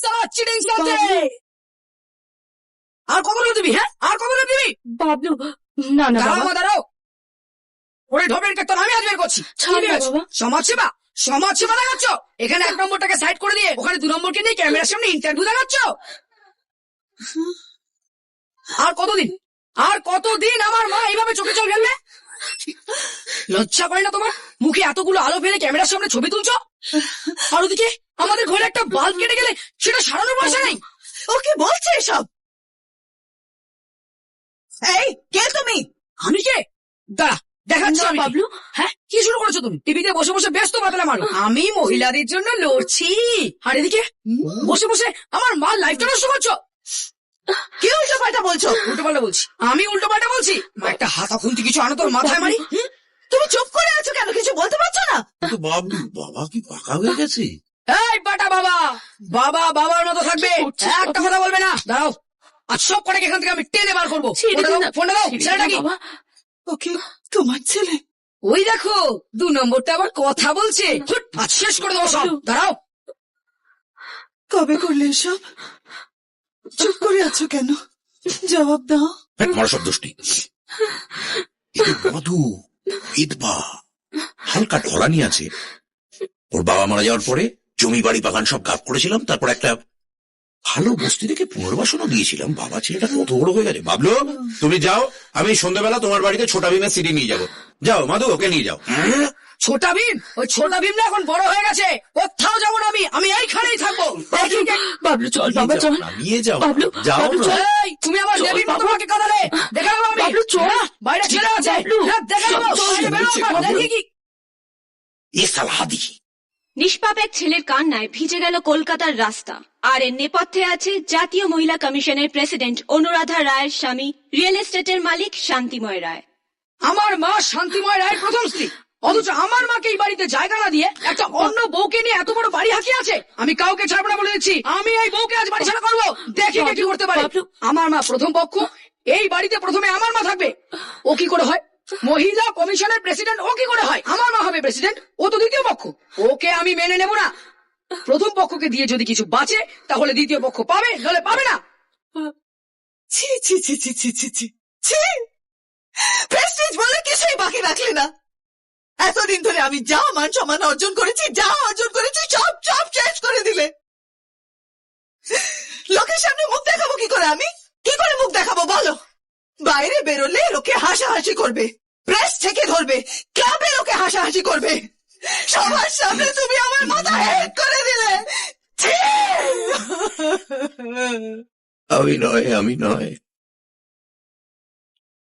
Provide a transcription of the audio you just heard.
সালা চিটিং সাথে। আর কতটা দিবি হ্যাঁ? আর কতটা দিবি? বাবলু না না দাঁড়াও দাঁড়াও। ওরে ঢোবের কেতন আমি আজ বের করছি। সমাজ সেবা সমাজ সেবা দেখাচ্ছ? এখানে এক নম্বরটাকে সাইড করে দিয়ে ওখানে দু নম্বরকে নিয়ে ক্যামেরার সামনে ইন্টারভিউ দেখাচ্ছ? আর কতদিন? আর কতদিন আমার মা এইভাবে চোখে চল ফেলবে? লজ্জা করে না তোমার? মুখে এতগুলো আলো ফেলে ক্যামেরার সামনে ছবি তুলছো? আর ওদিকে? আমাদের ঘরে একটা বাল্ব কেটে গেলে সেটা সারানোর পয়সা নেই। ও কি বলছে এসব। এই কে তুমি? আমি কে? দাঁড়া দেখাচ্ছি না আমি বাবলু হ্যাঁ কি শুরু করেছ তুমি? টিভিতে বসে বসে ব্যস্ত বাতলা মারো আমি মহিলাদের জন্য লড়ছি। আর এদিকে বসে বসে আমার মা লাইফটা নষ্ট করছ। কি উল্টো পাল্টা বলছো? উল্টো পাল্টা বলছি। আমি উল্টো পাল্টা বলছি। একটা হাতা খুন্তি কিছু আনো তোর মাথায় মারি। তুমি চুপ করে আছো কেন? কিছু বলতে পারছ না? কিন্তু বাবা কি পাকা হয়ে গেছে? এই বাটা বাবা! বাবা বাবার মতো থাকবে। একটা কথা বলবে না? দাঁড়াও। আজ সব কটাকে এখান থেকে আমি টেনে বার করব। ফোনটা দাও, ছেলেটা কি? ওকে তোমার ছেলে। ওই দেখো দু নম্বরটা আবার কথা বলছে। হুট, আজ শেষ করে দেবো সব। দাঁড়াও। কবে করলে এসব? চুপ করে আছো কেন? জবাব দাও। তোমার সব দোষটি। মধু বিধবা হালকা ঢলানি আছে। ওর বাবা মারা যাওয়ার পরে জমি বাড়ি বাগান সব গাপ করেছিলাম তারপর একটা ভালো বস্তি থেকে পুনর্বাসনও দিয়েছিলাম। বাবা ছেলেটা কত বড় হয়ে গেছে। বাবলু তুমি যাও আমি সন্ধ্যাবেলা তোমার বাড়িতে ছোটা ভীমের সিডি নিয়ে যাব। যাও মাধু ওকে নিয়ে যাও। হ্যাঁ? ছোটা ভীম? ওই ছোটা ভীম না এখন বড় হয়ে গেছে? কোথাও যাব না আমি আমি এইখানেই থাকব। বাবলু চল নিয়ে বাবা চল। নিয়ে যাও। বাবলু, যাও। চল। তুমি আমার চল, দেবীর মতো। আমাকে কাঁদালে? দেখা দেবো আমি? বাবলু, চল। হ্যাঁ, বাইরে ছেলে আছে। হ্যাঁ, দেখা চল, দেবো চল, বাইরে বেরো, দেখি কি। এ সালা হাদি নিষ্পাপ এক ছেলের কান্নায় ভিজে গেল কলকাতার রাস্তা। আর এর নেপথ্যে আছে জাতীয় মহিলা কমিশনের প্রেসিডেন্ট অনুরাধা রায়ের স্বামী রিয়েল এস্টেটের মালিক শান্তিময় রায়। আমার মা শান্তিময় রায়ের প্রথম স্ত্রী। অথচ আমার মাকে এই বাড়িতে জায়গা না দিয়ে একটা অন্য বউকে নিয়ে এত বড় বাড়ি হাঁকিয়ে আছে। আমি কাউকে ছাড়বো না বলে দিচ্ছি। আমি এই বউকে আজ বাড়ি ছাড়া করব। দেখি কে কি করতে পারে। আমার মা প্রথম পক্ষ এই বাড়িতে প্রথমে আমার মা থাকবে। ও কি করে হয়? মহিলা কমিশনের প্রেসিডেন্ট, ও কি করে হয়? আমার মা হবে প্রেসিডেন্ট, ও তো দ্বিতীয় পক্ষ। ওকে আমি মেনে নেব না। প্রথম পক্ষকে দিয়ে যদি কিছু বাঁচে, তাহলে দ্বিতীয় পক্ষ পাবে, নাহলে পাবে না। ছি ছি ছি ছি ছি ছি ছি ছি। প্রেস্টিজ বলে কিছুই বাকি রাখলে না। এতদিন ধরে আমি যা মান সম্মান অর্জন করেছি, যা অর্জন করেছি, সব সব শেষ করে দিলে লোকের সামনে মুখ দেখাবো কি করে আমি কি করে মুখ দেখাবো বলো বাইরে বেরোলে লোকে হাসাহাসি করবে। প্রেস থেকে ধরবে। ক্লাবে লোকে হাসাহাসি করবে। সবার সামনে তুমি আমার মাথা হেড করে দিলে। আমি নয় আমি নয়।